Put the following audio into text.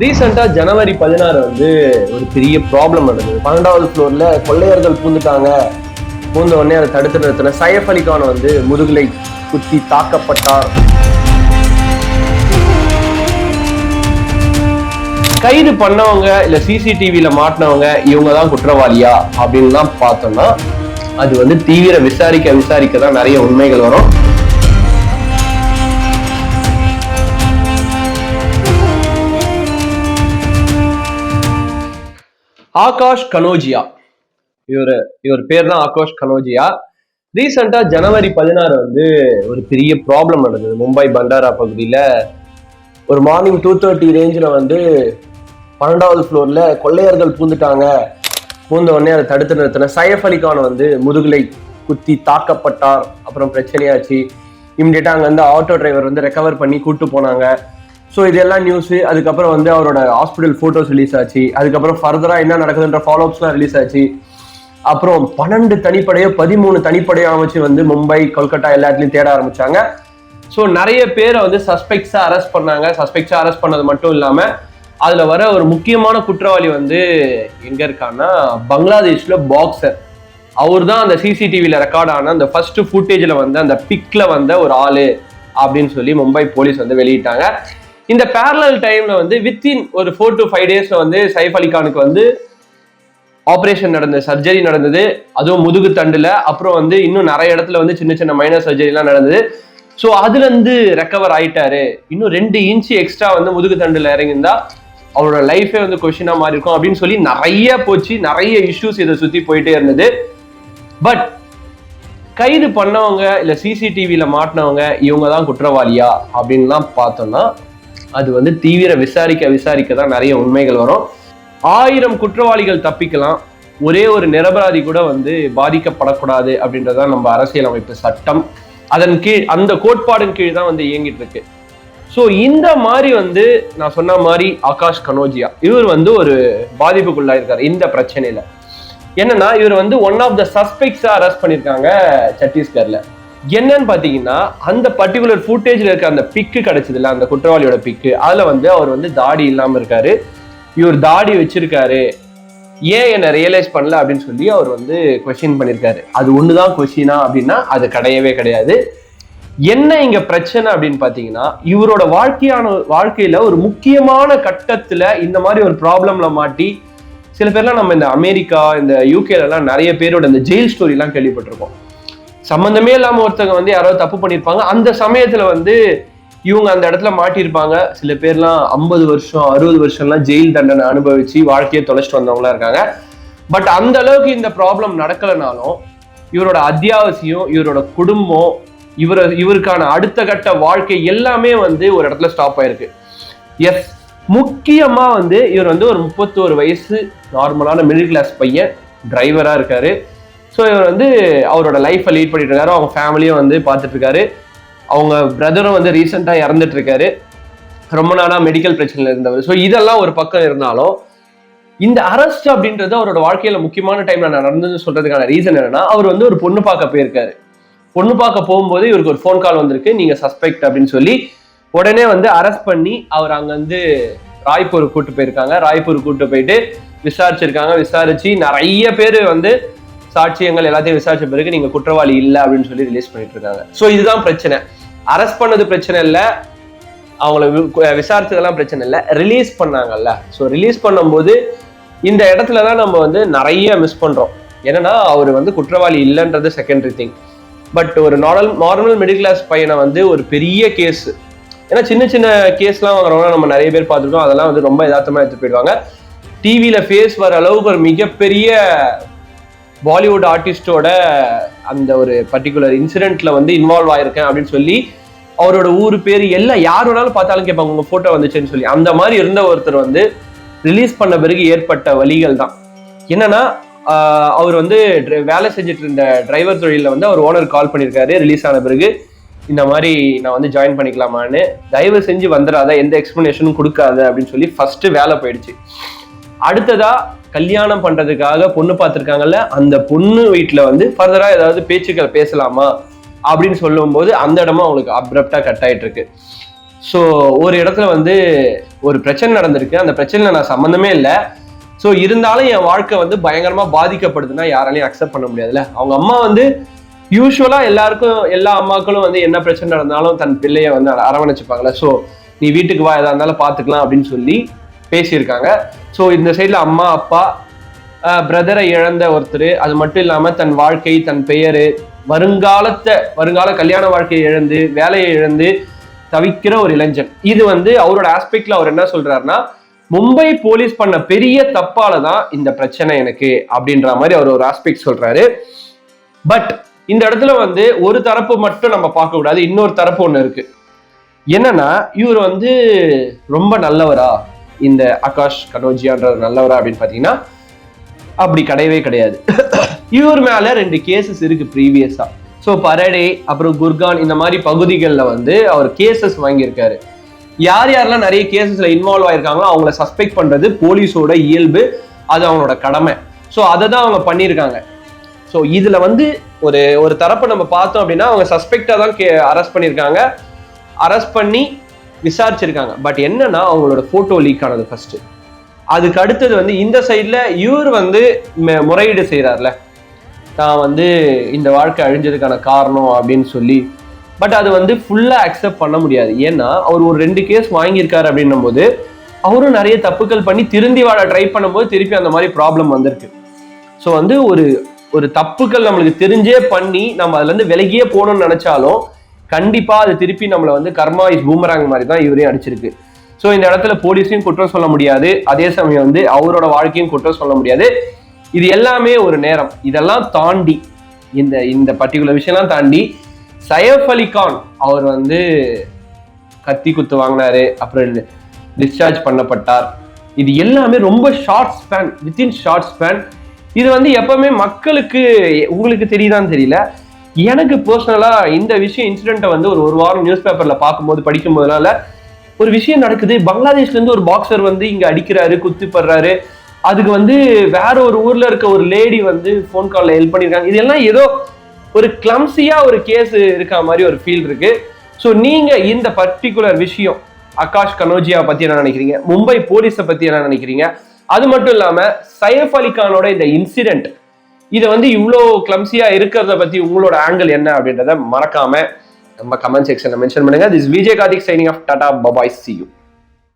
ரீசெண்டாக ஜனவரி பதினாறு வந்து ஒரு பெரிய ப்ராப்ளம் நடந்தது. பன்னெண்டாவது ஃப்ளோரில் கொள்ளையர்கள் பூந்துட்டாங்க. பூந்த உடனே அதை தடுத்து நிறுத்தின சயஃப் அலி கான் வந்து முதுகலை குத்தி தாக்கப்பட்டார். கைது பண்ணவங்க இல்லை சிசிடிவியில் மாட்டினவங்க இவங்க தான் குற்றவாளியா அப்படின்லாம் பார்த்தோம்னா அது வந்து தீவிர விசாரிக்க விசாரிக்க தான் நிறைய உண்மைகள் வரும். ஆகாஷ் கனோஜியா. இவர் இவர் பேர் தான் ஆகாஷ் கனோஜியா. ரீசெண்டா ஜனவரி பதினாறு வந்து ஒரு பெரிய ப்ராப்ளம் நடந்தது. மும்பை பண்டாரா பகுதியில் ஒரு மார்னிங் டூ தேர்ட்டி ரேஞ்சில் வந்து பன்னெண்டாவது ஃப்ளோரில் கொள்ளையர்கள் பூந்துட்டாங்க. பூந்த உடனே அதை தடுத்து நிறுத்தின சயஃப் அலி கான் வந்து முதுகலை குத்தி தாக்கப்பட்டார். அப்புறம் பிரச்சனையாச்சு. இம்மிடியட்டா அங்கேருந்து வந்து ஆட்டோ டிரைவர் வந்து ரெக்கவர் பண்ணி கூப்பிட்டு போனாங்க. ஸோ இதெல்லாம் நியூஸ் அதுக்கப்புறம் வந்து அவரோட ஹாஸ்பிட்டல் ஃபோட்டோஸ் ரிலீஸ் ஆச்சு. அதுக்கப்புறம் ஃபர்தராக என்ன நடக்குதுன்ற ஃபாலோஅப்ஸ்லாம் ரிலீஸ் ஆச்சு. அப்புறம் பன்னெண்டு தனிப்படையோ பதிமூணு தனிப்படையோ அமைச்சு வந்து மும்பை கொல்கட்டா எல்லா இடத்துலையும் தேட ஆரம்பிச்சாங்க. ஸோ நிறைய பேரை வந்து சஸ்பெக்ட்ஸாக அரெஸ்ட் பண்ணாங்க. சஸ்பெக்ட்ஸாக அரெஸ்ட் பண்ணது மட்டும் இல்லாமல் அதில் வர ஒரு முக்கியமான குற்றவாளி வந்து எங்கே இருக்கான்னா பங்களாதேஷில் பாக்ஸர் அவர் தான் அந்த சிசிடிவியில் ரெக்கார்ட் ஆன அந்த ஃபர்ஸ்ட் ஃபுட்டேஜில் வந்து அந்த பிக்கில் வந்த ஒரு ஆள் அப்படின்னு சொல்லி மும்பை போலீஸ் வந்து வெளியிட்டாங்க. இந்த பேரலல் டைம்ல வந்து வித்தின் ஒரு ஃபோர் டு ஃபைவ் டேஸ்ல வந்து சைஃப் அலி கானுக்கு வந்து ஆப்ரேஷன் நடந்தது சர்ஜரி நடந்தது. அதுவும் முதுகு தண்டுல. அப்புறம் வந்து இன்னும் நிறைய இடத்துல வந்து சின்ன சின்ன மைனர் சர்ஜரிலாம் நடந்தது. ஸோ அதுல இருந்து ரெக்கவர் ஆயிட்டாரு. இன்னும் ரெண்டு இன்ச்சு எக்ஸ்ட்ரா வந்து முதுகு தண்டுல இறங்கியிருந்தா அவரோட லைஃபே வந்து கொஷினா மாறி இருக்கும் அப்படின்னு சொல்லி நிறைய போச்சு. நிறைய இஷ்யூஸ் இதை சுத்தி போயிட்டே இருந்தது. பட் கைது பண்ணவங்க இல்ல சிசிடிவியில் மாட்டினவங்க இவங்க தான் குற்றவாளியா அப்படின்லாம் பார்த்தோம்னா அது வந்து தீவிர விசாரிக்க விசாரிக்க தான் நிறைய உண்மைகள் வரும். ஆயிரம் குற்றவாளிகள் தப்பிக்கலாம். ஒரே ஒரு நிரபராதி கூட வந்து பாதிக்கப்படக்கூடாது அப்படின்றதான் நம்ம அரசியலமைப்பு சட்டம். அதன் கீழ் அந்த கோட்பாடின் கீழ் தான் வந்து இயங்கிட்டு இருக்கு. ஸோ இந்த மாதிரி வந்து நான் சொன்ன மாதிரி ஆகாஷ் கனோஜியா இவர் வந்து ஒரு பாதிப்புக்குள்ளாயிருக்காரு இந்த பிரச்சனையில. என்னன்னா இவர் வந்து ஒன் ஆஃப் த சஸ்பெக்ட்ஸா அரெஸ்ட் பண்ணியிருக்காங்க சத்தீஸ்கர்ல. என்னன்னு பார்த்தீங்கன்னா அந்த பர்டிகுலர் ஃபுட்டேஜில் இருக்க அந்த பிக்கு கிடைச்சதுல அந்த குற்றவாளியோட பிக்கு அதில் வந்து அவர் வந்து தாடி இல்லாமல் இருக்காரு. இவர் தாடி வச்சிருக்காரு. ஏன் என்னை ரியலைஸ் பண்ணல அப்படின்னு சொல்லி அவர் வந்து கொஸ்டின் பண்ணியிருக்காரு அது ஒன்று தான் கொஸ்டினா அப்படின்னா அது கிடையவே கிடையாது. என்ன இங்க பிரச்சனை அப்படின்னு பாத்தீங்கன்னா இவரோட வாழ்க்கையான வாழ்க்கையில ஒரு முக்கியமான கட்டத்துல இந்த மாதிரி ஒரு ப்ராப்ளம்ல மாட்டி சில பேர்லாம் நம்ம இந்த அமெரிக்கா இந்த யூகேல எல்லாம் நிறைய பேரோட இந்த ஜெயில் ஸ்டோரி எல்லாம் கேள்விப்பட்டிருக்கோம். சம்மந்தமே இல்லாமல் ஒருத்தவங்க வந்து யாராவது தப்பு பண்ணியிருப்பாங்க அந்த சமயத்தில் வந்து இவங்க அந்த இடத்துல மாட்டியிருப்பாங்க. சில பேர்லாம் ஐம்பது வருஷம் அறுபது வருஷம்லாம் ஜெயில் தண்டனை அனுபவிச்சு வாழ்க்கையை தொலைச்சிட்டு வந்தவங்களா இருக்காங்க. பட் அந்த அளவுக்கு இந்த ப்ராப்ளம் நடக்கலைனாலும் இவரோட அத்தியாவசியம் இவரோட குடும்பம் இவர இவருக்கான அடுத்த கட்ட வாழ்க்கை எல்லாமே வந்து ஒரு இடத்துல ஸ்டாப் ஆயிருக்கு. எஸ் முக்கியமாக வந்து இவர் வந்து ஒரு முப்பத்தோரு வயசு நார்மலான மிடில் கிளாஸ் பையன் டிரைவராக இருக்காரு. ஸோ இவர் வந்து அவரோட லைஃப்பை லீட் பண்ணிட்டு இருக்காரு அவங்க ஃபேமிலியும் வந்து பார்த்துட்டு இருக்காரு அவங்க பிரதரும் வந்து ரீசெண்டாக இறந்துட்டு இருக்காரு ரொம்ப நாளாக மெடிக்கல் பிரச்சனையில் இருந்தவர். ஸோ இதெல்லாம் ஒரு பக்கம் இருந்தாலும் இந்த அரெஸ்ட் அப்படின்றது அவரோட வாழ்க்கையில முக்கியமான டைம்ல நடந்ததுன்னு சொல்றதுக்கான ரீசன் என்னன்னா அவர் வந்து ஒரு பொண்ணு பார்க்க போயிருக்காரு. பொண்ணு பார்க்க போகும்போது இவருக்கு ஒரு ஃபோன் கால் வந்திருக்கு. நீங்க சஸ்பெக்ட் அப்படின்னு சொல்லி உடனே வந்து அரெஸ்ட் பண்ணி அவர் அங்க வந்து ராய்ப்பூர் கூட்டு போயிருக்காங்க. ராய்ப்பூர் கூட்டு போயிட்டு விசாரிச்சிருக்காங்க. விசாரிச்சு நிறைய பேர் வந்து சாட்சியங்கள் எல்லாத்தையும் விசாரிச்ச பிறகு நீங்க குற்றவாளி இல்லை அப்படின்னு சொல்லி ரிலீஸ் பண்ணிட்டு இருக்காங்க. ஸோ இதுதான் பிரச்சனை. அரெஸ்ட் பண்ணது பிரச்சனை இல்லை. அவங்கள வி- விசாரிச்சதெல்லாம் பிரச்சனை இல்லை. ரிலீஸ் பண்ணாங்கல்ல. ஸோ ரிலீஸ் பண்ணும்போது இந்த இடத்துல தான் நம்ம வந்து நிறைய மிஸ் பண்றோம். என்னன்னா அவர் வந்து குற்றவாளி இல்லைன்றது செகண்டரி திங் பட் ஒரு நார்மல் நார்மல் மிடில் கிளாஸ் பையனை வந்து ஒரு பெரிய கேஸ் ஏன்னா சின்ன சின்ன கேஸ்லாம் வாங்குறவங்க நம்ம நிறைய பேர் பார்த்துருக்கோம். அதெல்லாம் வந்து ரொம்ப யதார்த்தமாக எடுத்து போயிடுவாங்க. டிவியில் ஃபேஸ் வர அளவுக்கு ஒரு மிகப்பெரிய பாலிவுட் ஆர்டிஸ்டோட அந்த ஒரு பர்டிகுலர் இன்சிடென்ட்ல வந்து இன்வால்வ் ஆயிருக்கேன் அப்படின்னு சொல்லி அவரோட ஊர் பேர் எல்லாம் யார் வேணாலும் பார்த்தாலும் கேட்பாங்க உங்க போட்டோ வந்துச்சுன்னு சொல்லி. அந்த மாதிரி இருந்த ஒருத்தர் வந்து ரிலீஸ் பண்ண பிறகு ஏற்பட்ட வழிகள் தான். என்னன்னா அவர் வந்து வேலை செஞ்சுட்டு இருந்த டிரைவர் தொழிலில் வந்து அவர் ஓனர் கால் பண்ணியிருக்காரு ரிலீஸ் ஆன பிறகு. இந்த மாதிரி நான் வந்து ஜாயின் பண்ணிக்கலாமான்னு. தயவு செஞ்சு வந்துடாத எந்த எக்ஸ்பிளனேஷனும் கொடுக்காத அப்படின்னு சொல்லி ஃபர்ஸ்ட் வேலை போயிடுச்சு. அடுத்ததா கல்யாணம் பண்றதுக்காக பொண்ணு பார்த்துருக்காங்கல்ல அந்த பொண்ணு வீட்டில் வந்து ஃபர்தரா ஏதாவது பேச்சுக்கள் பேசலாமா அப்படின்னு சொல்லும்போது அந்த இடமா அவங்களுக்கு அப்ரப்டா கட் ஆயிட்டு இருக்கு ஸோ ஒரு இடத்துல வந்து ஒரு பிரச்சனை நடந்திருக்கு. அந்த பிரச்சனையில நான் சம்மந்தமே இல்லை. ஸோ இருந்தாலும் என் வாழ்க்கை வந்து பயங்கரமா பாதிக்கப்படுதுன்னா யாராலையும் அக்செப்ட் பண்ண முடியாதுல்ல. அவங்க அம்மா வந்து யூஸ்வலா எல்லாருக்கும் எல்லா அம்மாக்களும் வந்து என்ன பிரச்சனை நடந்தாலும் தன் பிள்ளைய வந்து அரவணைச்சுப்பாங்கல்ல. ஸோ நீ வீட்டுக்கு வா எதாக இருந்தாலும் பார்த்துக்கலாம் அப்படின்னு சொல்லி பேசியிருக்காங்க. ஸோ இந்த சைடில் அம்மா அப்பா பிரதரை இழந்த ஒருத்தர். அது மட்டும் இல்லாமல் தன் வாழ்க்கை தன் பெயர் வருங்காலத்தை வருங்கால கல்யாண வாழ்க்கையை இழந்து வேலையை இழந்து தவிக்கிற ஒரு இளைஞன். இது வந்து அவரோட ஆஸ்பெக்ட்ல அவர் என்ன சொல்றாருன்னா மும்பை போலீஸ் பண்ண பெரிய தப்பால தான் இந்த பிரச்சனை எனக்கு அப்படின்ற மாதிரி அவர் ஒரு ஆஸ்பெக்ட் சொல்றாரு. பட் இந்த இடத்துல வந்து ஒரு தரப்பு மட்டும் நம்ம பார்க்க கூடாது. இன்னொரு தரப்பு ஒன்று இருக்கு. என்னன்னா இவர் வந்து ரொம்ப நல்லவரா? இந்த ஆகாஷ் கனோஜியான்ற நல்லவரா அப்படின்னு பார்த்தீங்கன்னா அப்படி கிடையவே கிடையாது. இவர் மேலே ரெண்டு கேசஸ் இருக்குது ப்ரீவியஸாக ஸோ பரடே அப்புறம் குர்கான் இந்த மாதிரி பகுதிகளில் வந்து அவர் கேசஸ் வாங்கியிருக்காரு. யார் யாரெல்லாம் நிறைய கேசஸில் இன்வால்வ் ஆயிருக்காங்களோ அவங்கள சஸ்பெக்ட் பண்ணுறது போலீஸோட இயல்பு அது அவங்களோட கடமை. ஸோ அதை தான் அவங்க பண்ணியிருக்காங்க. ஸோ இதில் வந்து ஒரு ஒரு தரப்பை நம்ம பார்த்தோம் அப்படின்னா அவங்க சஸ்பெக்டாக தான் கே அரெஸ்ட் பண்ணியிருக்காங்க. அரெஸ்ட் பண்ணி விசாரிச்சிருக்காங்க. பட் என்னன்னா அவங்களோட போட்டோ லீக் ஆனது ஃபர்ஸ்ட் அதுக்கு அடுத்தது வந்து இந்த சைடில் இவர் வந்து முறையீடு செய்கிறார்ல நான் வந்து இந்த வாழ்க்கை அழிஞ்சதுக்கான காரணம் அப்படின்னு சொல்லி. பட் அது வந்து ஃபுல்லாக அக்செப்ட் பண்ண முடியாது. ஏன்னா அவர் ஒரு ரெண்டு கேஸ் வாங்கியிருக்காரு அப்படின்னும் போது அவரும் நிறைய தப்புக்கள் பண்ணி திருந்தி வாழ ட்ரை பண்ணும்போது திருப்பி அந்த மாதிரி ப்ராப்ளம் வந்திருக்கு. ஸோ வந்து ஒரு ஒரு தப்புக்கள் நம்மளுக்கு தெரிஞ்சே பண்ணி நம்ம அதுலேருந்து விலகியே போகணும்னு நினச்சாலும் கண்டிப்பாக அது திருப்பி நம்மளை வந்து கர்மா இஸ் பூமராங் மாதிரி தான் இவரையும் அடிச்சிருக்கு. ஸோ இந்த இடத்துல போலீஸையும் குற்றம் சொல்ல முடியாது. அதே சமயம் வந்து அவரோட வாழ்க்கையும் குற்றம் சொல்ல முடியாது. இது எல்லாமே ஒரு நேரம். இதெல்லாம் தாண்டி இந்த இந்த பர்டிகுலர் விஷயம்லாம் தாண்டி சயஃப் அலி கான் அவர் வந்து கத்தி குத்து வாங்கினாரு அப்புறம் டிஸ்சார்ஜ் பண்ணப்பட்டார். இது எல்லாமே ரொம்ப short span within short span இது வந்து எப்பவுமே மக்களுக்கு உங்களுக்கு தெரியுதான்னு தெரியல. எனக்கு பர்சனலா இந்த விஷயம் இன்சிடென்ட்டை வந்து ஒரு ஒரு வாரம் நியூஸ் பேப்பர்ல பார்க்கும்போது படிக்கும் போதுனால ஒரு விஷயம் நடக்குது. பங்களாதேஷ்ல இருந்து ஒரு பாக்ஸர் வந்து இங்க அடிக்கிறாரு குத்துப்படுறாரு. அதுக்கு வந்து வேற ஒரு ஊர்ல இருக்க ஒரு லேடி வந்து ஃபோன் கால்ல ஹெல்ப் பண்ணிருக்காங்க இதெல்லாம் ஏதோ ஒரு கிளம்சியா ஒரு கேஸ் இருக்க மாதிரி ஒரு ஃபீல் இருக்கு. ஸோ நீங்க இந்த பர்டிகுலர் விஷயம் ஆகாஷ் கனோஜியா பத்தி என்ன நினைக்கிறீங்க? மும்பை போலீஸை பத்தி என்ன நினைக்கிறீங்க? அது மட்டும் இல்லாம சைஃப் அலி கானோட இந்த இன்சிடென்ட் இதை வந்து இவ்வளோ கிளம்சியா இருக்கிறத பத்தி உங்களோட ஆங்கிள் என்ன அப்படின்றத மறக்காம நம்ம கமெண்ட் செக்ஷன்ல மென்ஷன் பண்ணுங்க. This Vijay Karthik signing off tata bye bye see you